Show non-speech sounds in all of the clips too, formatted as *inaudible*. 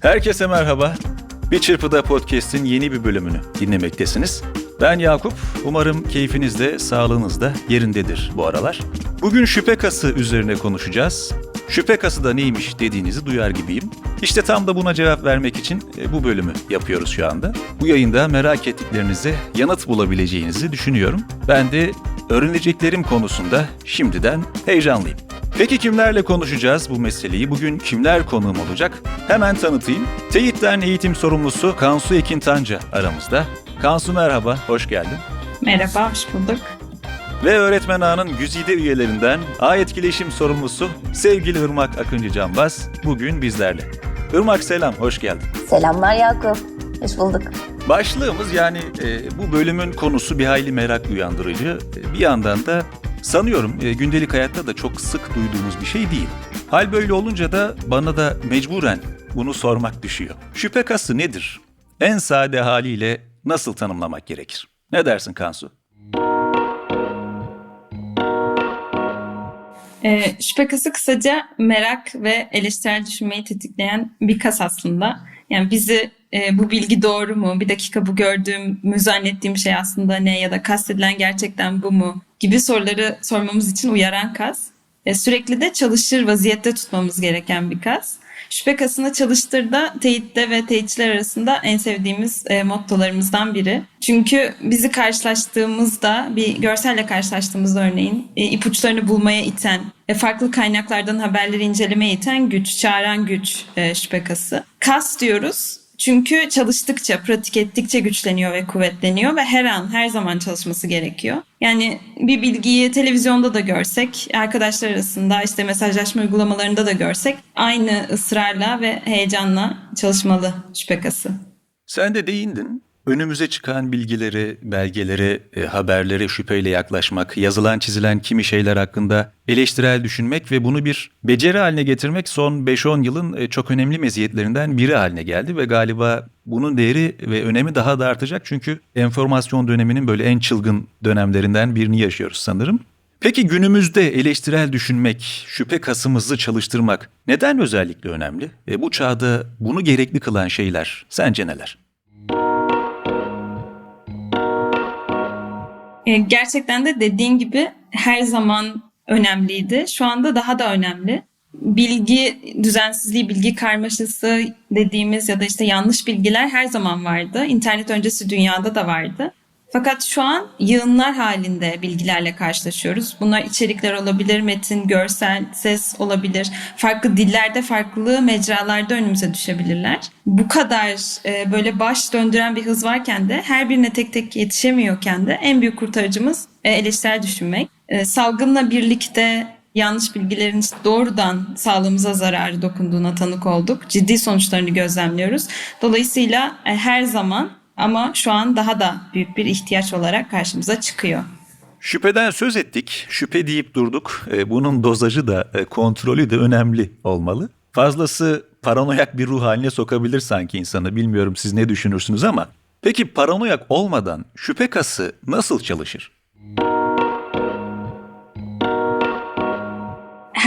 Herkese merhaba. Bir Çırpıda Podcast'in yeni bir bölümünü dinlemektesiniz. Ben Yakup. Umarım keyfiniz de sağlığınız da yerindedir bu aralar. Bugün şüphe kası üzerine konuşacağız. Şüphe kası da neymiş dediğinizi duyar gibiyim. İşte tam da buna cevap vermek için e, bu bölümü yapıyoruz şu anda. Bu yayında merak ettiklerinize yanıt bulabileceğinizi düşünüyorum. Ben de öğreneceklerim konusunda şimdiden heyecanlıyım. Peki kimlerle konuşacağız bu meseleyi? Bugün kimler konuğum olacak? Hemen tanıtayım. Teyit'ten eğitim sorumlusu Kansu Ekin Tanca aramızda. Kansu merhaba, hoş geldin. Merhaba, hoş bulduk. Ve öğretmen ağının güzide üyelerinden A etkileşim sorumlusu sevgili Irmak Akıncı Canbaz bugün bizlerle. Irmak selam, hoş geldin. Selamlar Yakup. Hoş bulduk. Başlığımız yani e, bu bölümün konusu bir hayli merak uyandırıcı. E, bir yandan da sanıyorum e, gündelik hayatta da çok sık duyduğumuz bir şey değil. Hal böyle olunca da bana da mecburen bunu sormak düşüyor. Şüphe kası nedir? En sade haliyle nasıl tanımlamak gerekir? Ne dersin Kansu? Ee, şüphe kası kısaca merak ve eleştirel düşünmeyi tetikleyen bir kas aslında. Yani bizi e, bu bilgi doğru mu, bir dakika bu gördüğüm, zannettiğim şey aslında ne ya da kastedilen gerçekten bu mu gibi soruları sormamız için uyaran kas. E, sürekli de çalışır vaziyette tutmamız gereken bir kas. Şüphe kasını çalıştırda teyitte ve teyitçiler arasında en sevdiğimiz e, mottolarımızdan biri. Çünkü bizi karşılaştığımızda bir görselle karşılaştığımızda örneğin e, ipuçlarını bulmaya iten, e, farklı kaynaklardan haberleri incelemeye iten güç, çağıran güç e, şüphe kası. Kas diyoruz çünkü çalıştıkça, pratik ettikçe güçleniyor ve kuvvetleniyor ve her an, her zaman çalışması gerekiyor. Yani bir bilgiyi televizyonda da görsek, arkadaşlar arasında işte mesajlaşma uygulamalarında da görsek aynı ısrarla ve heyecanla çalışmalı şüphe kası. Sen de değindin. Önümüze çıkan bilgileri, belgeleri, e, haberlere şüpheyle yaklaşmak, yazılan çizilen kimi şeyler hakkında eleştirel düşünmek ve bunu bir beceri haline getirmek son 5-10 yılın e, çok önemli meziyetlerinden biri haline geldi ve galiba bunun değeri ve önemi daha da artacak çünkü enformasyon döneminin böyle en çılgın dönemlerinden birini yaşıyoruz sanırım. Peki günümüzde eleştirel düşünmek, şüphe kasımızı çalıştırmak neden özellikle önemli? E, bu çağda bunu gerekli kılan şeyler sence neler? Gerçekten de dediğin gibi her zaman önemliydi. Şu anda daha da önemli. Bilgi düzensizliği, bilgi karmaşası dediğimiz ya da işte yanlış bilgiler her zaman vardı. İnternet öncesi dünyada da vardı. Fakat şu an yığınlar halinde bilgilerle karşılaşıyoruz. Bunlar içerikler olabilir, metin, görsel, ses olabilir. Farklı dillerde, farklı mecralarda önümüze düşebilirler. Bu kadar e, böyle baş döndüren bir hız varken de her birine tek tek yetişemiyorken de en büyük kurtarıcımız e, eleştirel düşünmek. E, salgınla birlikte yanlış bilgilerin doğrudan sağlığımıza zararı dokunduğuna tanık olduk. Ciddi sonuçlarını gözlemliyoruz. Dolayısıyla e, her zaman ama şu an daha da büyük bir ihtiyaç olarak karşımıza çıkıyor. Şüpheden söz ettik, şüphe deyip durduk. E, Bunun dozajı da e, kontrolü de önemli olmalı. Fazlası paranoyak bir ruh haline sokabilir sanki insanı. Bilmiyorum siz ne düşünürsünüz ama. Peki paranoyak olmadan şüphe kası nasıl çalışır?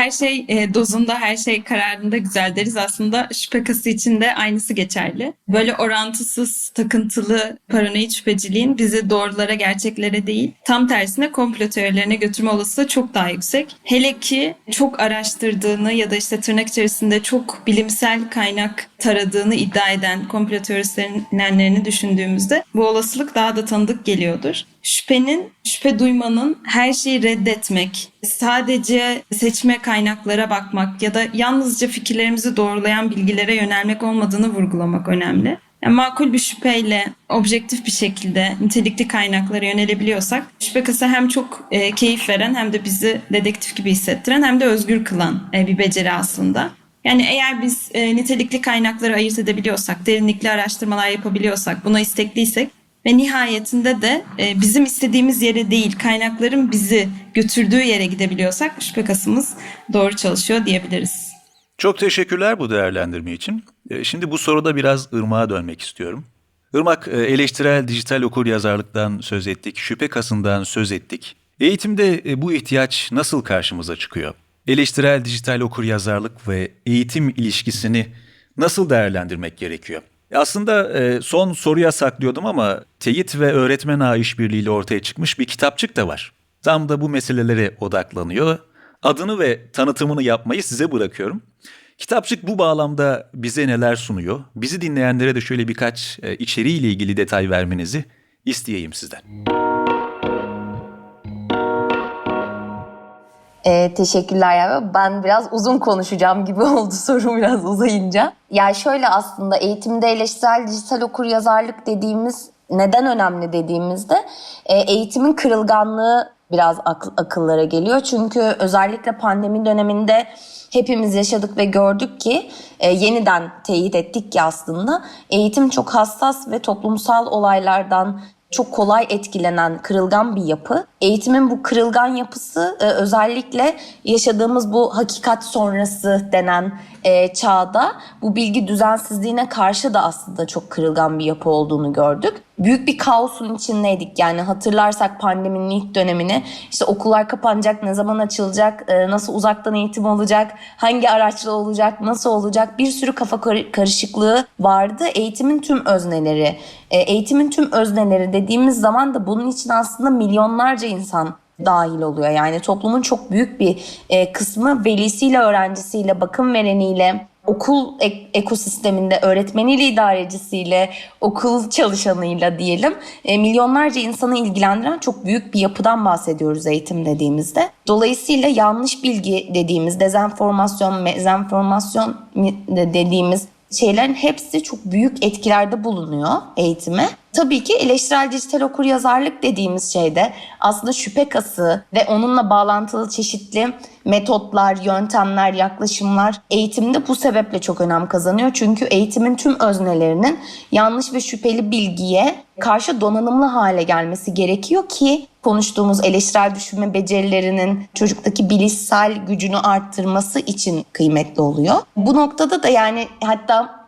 Her şey e, dozunda, her şey kararında güzel deriz. Aslında şüphe kası için de aynısı geçerli. Böyle orantısız, takıntılı paranoid şüpheciliğin bizi doğrulara, gerçeklere değil, tam tersine komplo teorilerine götürme olasılığı çok daha yüksek. Hele ki çok araştırdığını ya da işte tırnak içerisinde çok bilimsel kaynak taradığını iddia eden komplo teorisyenlerini düşündüğümüzde bu olasılık daha da tanıdık geliyordur. Şüphenin, şüphe duymanın her şeyi reddetmek, sadece seçme kaynaklara bakmak ya da yalnızca fikirlerimizi doğrulayan bilgilere yönelmek olmadığını vurgulamak önemli. Yani makul bir şüpheyle objektif bir şekilde nitelikli kaynaklara yönelebiliyorsak şüphe kasa hem çok e, keyif veren hem de bizi dedektif gibi hissettiren hem de özgür kılan e, bir beceri aslında. Yani eğer biz e, nitelikli kaynakları ayırt edebiliyorsak, derinlikli araştırmalar yapabiliyorsak, buna istekliysek ve nihayetinde de e, bizim istediğimiz yere değil, kaynakların bizi götürdüğü yere gidebiliyorsak şüphe kasımız doğru çalışıyor diyebiliriz. Çok teşekkürler bu değerlendirme için. E, Şimdi bu soruda biraz ırmağa dönmek istiyorum. Irmak, e, eleştirel dijital okur yazarlıktan söz ettik, şüphe kasından söz ettik. Eğitimde e, bu ihtiyaç nasıl karşımıza çıkıyor? Eleştirel dijital okur yazarlık ve eğitim ilişkisini nasıl değerlendirmek gerekiyor? E, Aslında e, son soruya saklıyordum ama teyit ve öğretmen ağı işbirliğiyle ortaya çıkmış bir kitapçık da var. Tam da bu meselelere odaklanıyor. Adını ve tanıtımını yapmayı size bırakıyorum. Kitapçık bu bağlamda bize neler sunuyor? Bizi dinleyenlere de şöyle birkaç e, içeriğiyle ilgili detay vermenizi isteyeyim sizden. Ee, teşekkürler ya. Ben biraz uzun konuşacağım gibi *laughs* oldu soru biraz uzayınca. Yani şöyle aslında eğitimde eleştirel dijital okur yazarlık dediğimiz neden önemli dediğimizde e, eğitimin kırılganlığı biraz akıl, akıllara geliyor. Çünkü özellikle pandemi döneminde hepimiz yaşadık ve gördük ki e, yeniden teyit ettik ki aslında eğitim çok hassas ve toplumsal olaylardan çok kolay etkilenen kırılgan bir yapı. Eğitimin bu kırılgan yapısı e, özellikle yaşadığımız bu hakikat sonrası denen e, çağda bu bilgi düzensizliğine karşı da aslında çok kırılgan bir yapı olduğunu gördük. Büyük bir kaosun içindeydik yani hatırlarsak pandeminin ilk dönemini işte okullar kapanacak, ne zaman açılacak, e, nasıl uzaktan eğitim olacak, hangi araçla olacak, nasıl olacak bir sürü kafa kar- karışıklığı vardı. Eğitimin tüm özneleri, e, eğitimin tüm özneleri dediğimiz zaman da bunun için aslında milyonlarca insan dahil oluyor. Yani toplumun çok büyük bir e, kısmı velisiyle, öğrencisiyle, bakım vereniyle, okul ek- ekosisteminde öğretmeniyle, idarecisiyle, okul çalışanıyla diyelim e, milyonlarca insanı ilgilendiren çok büyük bir yapıdan bahsediyoruz eğitim dediğimizde. Dolayısıyla yanlış bilgi dediğimiz, dezenformasyon, mezenformasyon mi- de- dediğimiz şeylerin hepsi çok büyük etkilerde bulunuyor eğitime. Tabii ki eleştirel dijital okur yazarlık dediğimiz şeyde aslında şüphe kası ve onunla bağlantılı çeşitli metotlar, yöntemler, yaklaşımlar eğitimde bu sebeple çok önem kazanıyor. Çünkü eğitimin tüm öznelerinin yanlış ve şüpheli bilgiye karşı donanımlı hale gelmesi gerekiyor ki konuştuğumuz eleştirel düşünme becerilerinin çocuktaki bilişsel gücünü arttırması için kıymetli oluyor. Bu noktada da yani hatta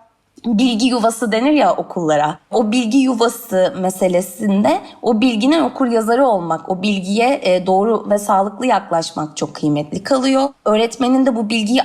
bilgi yuvası denir ya okullara. O bilgi yuvası meselesinde o bilginin okur yazarı olmak, o bilgiye e, doğru ve sağlıklı yaklaşmak çok kıymetli kalıyor. Öğretmenin de bu bilgiyi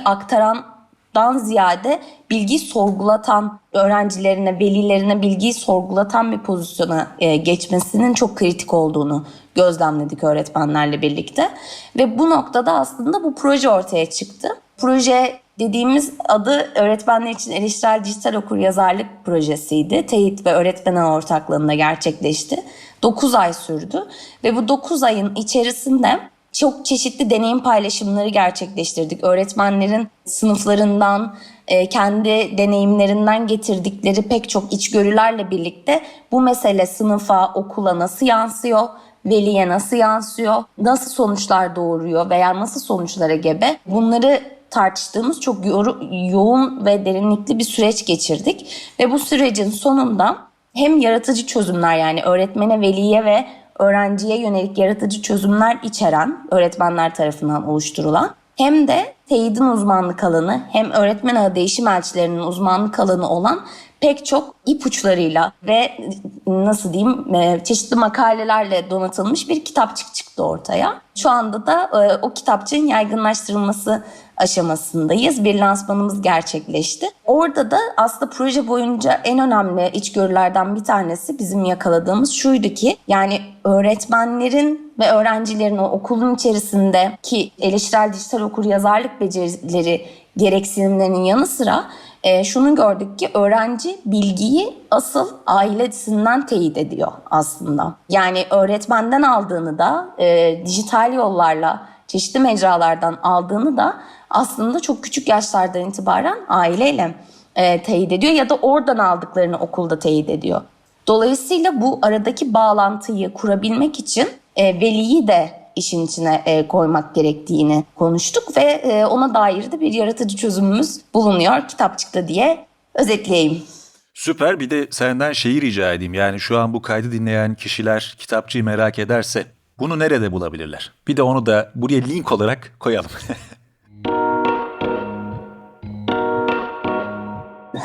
aktarandan ziyade bilgiyi sorgulatan, öğrencilerine, velilerine bilgiyi sorgulatan bir pozisyona e, geçmesinin çok kritik olduğunu gözlemledik öğretmenlerle birlikte. Ve bu noktada aslında bu proje ortaya çıktı. Proje dediğimiz adı öğretmenler için eleştirel dijital okur yazarlık projesiydi. Teyit ve öğretmen ortaklığında gerçekleşti. 9 ay sürdü ve bu 9 ayın içerisinde çok çeşitli deneyim paylaşımları gerçekleştirdik. Öğretmenlerin sınıflarından, e, kendi deneyimlerinden getirdikleri pek çok içgörülerle birlikte bu mesele sınıfa, okula nasıl yansıyor? veliye nasıl yansıyor, nasıl sonuçlar doğuruyor veya nasıl sonuçlara gebe bunları tartıştığımız çok yoğun ve derinlikli bir süreç geçirdik. Ve bu sürecin sonunda hem yaratıcı çözümler yani öğretmene, veliye ve öğrenciye yönelik yaratıcı çözümler içeren öğretmenler tarafından oluşturulan hem de teyidin uzmanlık alanı hem öğretmen ağı değişim elçilerinin uzmanlık alanı olan pek çok ipuçlarıyla ve nasıl diyeyim e, çeşitli makalelerle donatılmış bir kitapçık çıktı ortaya. Şu anda da e, o kitapçığın yaygınlaştırılması aşamasındayız. Bir lansmanımız gerçekleşti. Orada da aslında proje boyunca en önemli içgörülerden bir tanesi bizim yakaladığımız şuydu ki yani öğretmenlerin ve öğrencilerin o okulun içerisindeki eleştirel dijital okur yazarlık becerileri gereksinimlerinin yanı sıra e, şunu gördük ki öğrenci bilgiyi asıl ailesinden teyit ediyor aslında. Yani öğretmenden aldığını da e, dijital yollarla çeşitli mecralardan aldığını da aslında çok küçük yaşlardan itibaren aileyle e, teyit ediyor ya da oradan aldıklarını okulda teyit ediyor. Dolayısıyla bu aradaki bağlantıyı kurabilmek için e, veliyi de işin içine e, koymak gerektiğini konuştuk ve e, ona dair de bir yaratıcı çözümümüz bulunuyor kitapçıkta diye özetleyeyim. Süper bir de senden şeyi rica edeyim. Yani şu an bu kaydı dinleyen kişiler kitapçıyı merak ederse bunu nerede bulabilirler? Bir de onu da buraya link olarak koyalım. *laughs*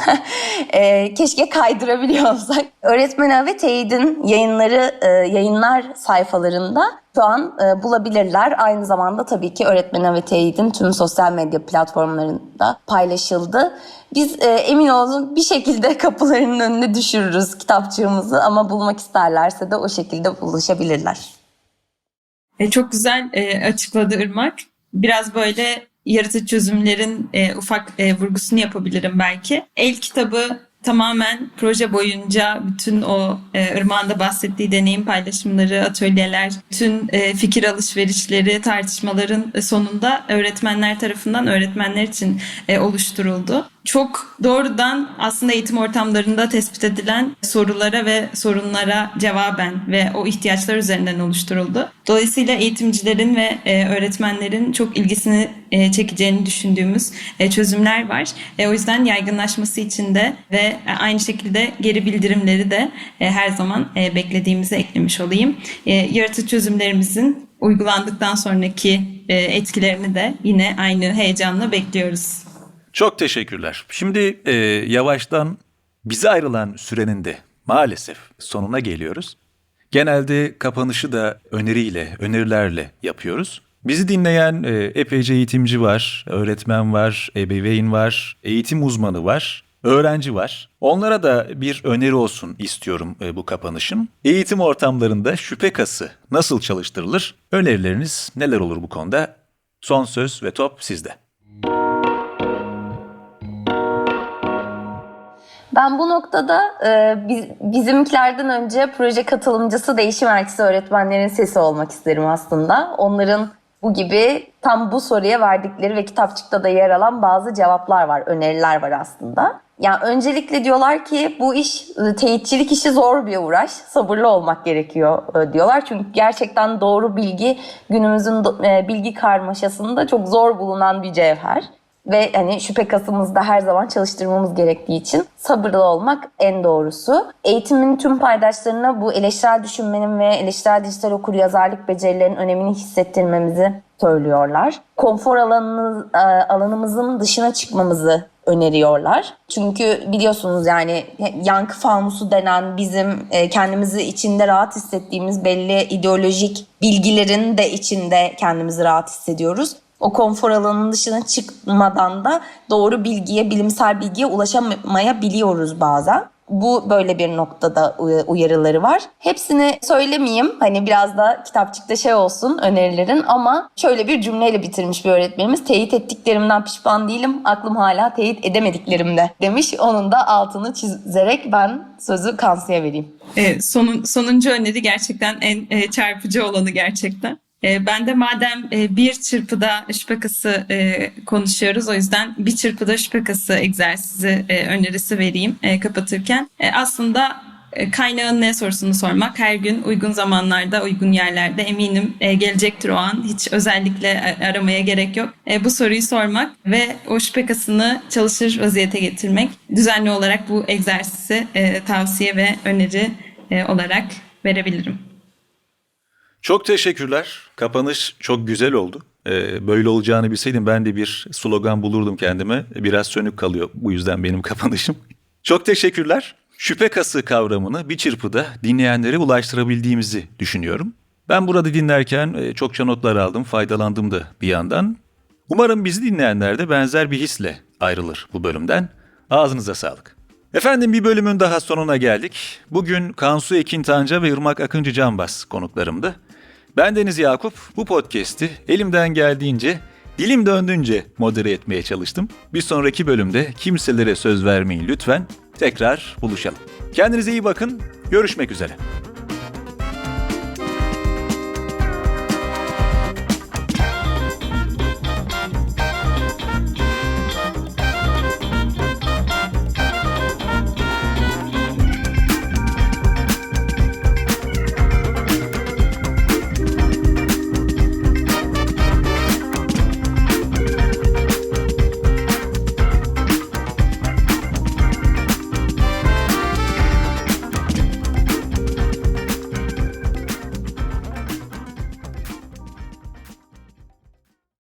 *laughs* E, keşke kaydırabiliyor olsak. Öğretmen ve Teyit'in yayınları, e, yayınlar sayfalarında şu an e, bulabilirler. Aynı zamanda tabii ki Öğretmen ve Teyit'in tüm sosyal medya platformlarında paylaşıldı. Biz e, emin olun bir şekilde *laughs* kapılarının önüne düşürürüz kitapçığımızı ama bulmak isterlerse de o şekilde ulaşabilirler. E, çok güzel e, açıkladı Irmak. Biraz böyle yaratıcı çözümlerin e, ufak e, vurgusunu yapabilirim belki. El kitabı tamamen proje boyunca bütün o e, Irmak'ın da bahsettiği deneyim paylaşımları, atölyeler, bütün e, fikir alışverişleri, tartışmaların sonunda öğretmenler tarafından öğretmenler için e, oluşturuldu. Çok doğrudan aslında eğitim ortamlarında tespit edilen sorulara ve sorunlara cevaben ve o ihtiyaçlar üzerinden oluşturuldu. Dolayısıyla eğitimcilerin ve e, öğretmenlerin çok ilgisini e, çekeceğini düşündüğümüz e, çözümler var. O yüzden yaygınlaşması için de ve aynı şekilde geri bildirimleri de her zaman beklediğimizi eklemiş olayım. Yaratıcı çözümlerimizin uygulandıktan sonraki etkilerini de yine aynı heyecanla bekliyoruz. Çok teşekkürler. Şimdi e, yavaştan bize ayrılan sürenin de maalesef sonuna geliyoruz. Genelde kapanışı da öneriyle, önerilerle yapıyoruz. Bizi dinleyen e, epeyce eğitimci var, öğretmen var, ebeveyn var, eğitim uzmanı var, öğrenci var. Onlara da bir öneri olsun istiyorum e, bu kapanışın. Eğitim ortamlarında şüphe kası nasıl çalıştırılır? Önerileriniz neler olur bu konuda? Son söz ve top sizde. Ben bu noktada e, biz, bizimkilerden önce proje katılımcısı değişim elçisi öğretmenlerin sesi olmak isterim aslında. Onların bu gibi tam bu soruya verdikleri ve kitapçıkta da yer alan bazı cevaplar var, öneriler var aslında. Yani öncelikle diyorlar ki bu iş e, teyitçilik işi zor bir uğraş. Sabırlı olmak gerekiyor e, diyorlar. Çünkü gerçekten doğru bilgi günümüzün e, bilgi karmaşasında çok zor bulunan bir cevher ve hani şüphe kasımızda her zaman çalıştırmamız gerektiği için sabırlı olmak en doğrusu. Eğitimin tüm paydaşlarına bu eleştirel düşünmenin ve eleştirel dijital okur yazarlık becerilerinin önemini hissettirmemizi söylüyorlar. Konfor alanımız, e, alanımızın dışına çıkmamızı öneriyorlar. Çünkü biliyorsunuz yani yankı fanusu denen bizim e, kendimizi içinde rahat hissettiğimiz belli ideolojik bilgilerin de içinde kendimizi rahat hissediyoruz o konfor alanının dışına çıkmadan da doğru bilgiye, bilimsel bilgiye ulaşamayabiliyoruz bazen. Bu böyle bir noktada uyarıları var. Hepsini söylemeyeyim. Hani biraz da kitapçıkta şey olsun önerilerin ama şöyle bir cümleyle bitirmiş bir öğretmenimiz. Teyit ettiklerimden pişman değilim. Aklım hala teyit edemediklerimde demiş. Onun da altını çizerek ben sözü Kansu'ya vereyim. E, sonun, sonuncu öneri gerçekten en e, çarpıcı olanı gerçekten. E, ben de madem e, bir çırpıda şüphe kası e, konuşuyoruz o yüzden bir çırpıda şüphe kası egzersizi e, önerisi vereyim kapatırken. Aslında kaynağın ne sorusunu sormak her gün uygun zamanlarda uygun yerlerde eminim gelecektir o an hiç özellikle aramaya gerek yok. Bu soruyu sormak ve o şüphe kasını çalışır vaziyete getirmek düzenli olarak bu egzersizi tavsiye ve öneri olarak verebilirim. Çok teşekkürler. Kapanış çok güzel oldu. Ee, böyle olacağını bilseydim ben de bir slogan bulurdum kendime. Biraz sönük kalıyor bu yüzden benim *laughs* kapanışım. Çok teşekkürler. Şüphe kası kavramını bir çırpıda dinleyenlere ulaştırabildiğimizi düşünüyorum. Ben burada dinlerken e, çokça notlar aldım, faydalandım da bir yandan. Umarım bizi dinleyenler de benzer bir hisle ayrılır bu bölümden. Ağzınıza sağlık. Efendim bir bölümün daha sonuna geldik. Bugün Kansu Ekin Tanca ve Irmak Akıncı Canbaz konuklarımdı. Ben Deniz Yakup. Bu podcast'i elimden geldiğince, dilim döndüğünce modere etmeye çalıştım. Bir sonraki bölümde kimselere söz vermeyin lütfen. Tekrar buluşalım. Kendinize iyi bakın. Görüşmek üzere.